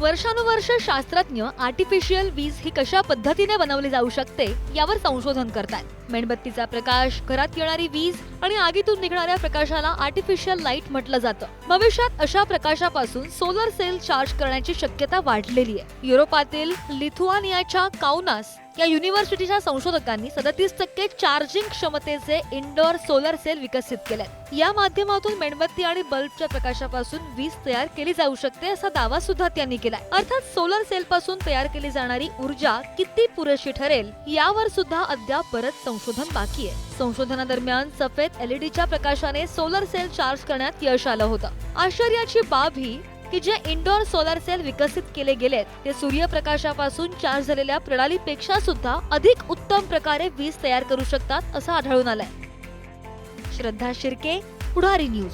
वर्षानुवर्ष शास्त्रज्ञ आर्टिफिशियल वीज ही कशा पद्धतीने बनवली जाऊ शकते यावर संशोधन करतात मेणबत्तीचा प्रकाश घरात येणारी वीज आणि आगीतून निघणाऱ्या प्रकाशाला आर्टिफिशियल लाइट म्हटलं जातं. भविष्यात अशा प्रकाशापासून सोलर सेल चार्ज करण्याची शक्यता वाढलेली आहे. युरोपातील लिथुआनियाच्या काउनास या युनिव्हर्सिटीच्या संशोधकांनी सदतीस टक्के चार्जिंग क्षमतेचे इंडोर सोलर सेल विकसित केले या माध्यमातून मेणबत्ती आणि बल्बच्या प्रकाशापासून वीज तयार केली जाऊ शकते असा दावा सुद्धा त्यांनी केलाय. अर्थात सोलर सेल पासून तयार केली जाणारी ऊर्जा किती पुरेशी ठरेल यावर सुद्धा अद्याप बरंच संशोधन बाकी आहे. संशोधनादरम्यान सफेद एलईडीच्या प्रकाशाने सोलर सेल चार्ज करण्यात यश आलं होतं. आश्चर्याची बाब ही की जे इंडोर सोलर सेल विकसित केले गेलेत ते सूर्यप्रकाशापासून चार्ज झालेल्या प्रणालीपेक्षा सुद्धा अधिक उत्तम प्रकारे वीज तयार करू शकतात असं आढळून आलंय. श्रद्धा शिर्के पुढारी न्यूज.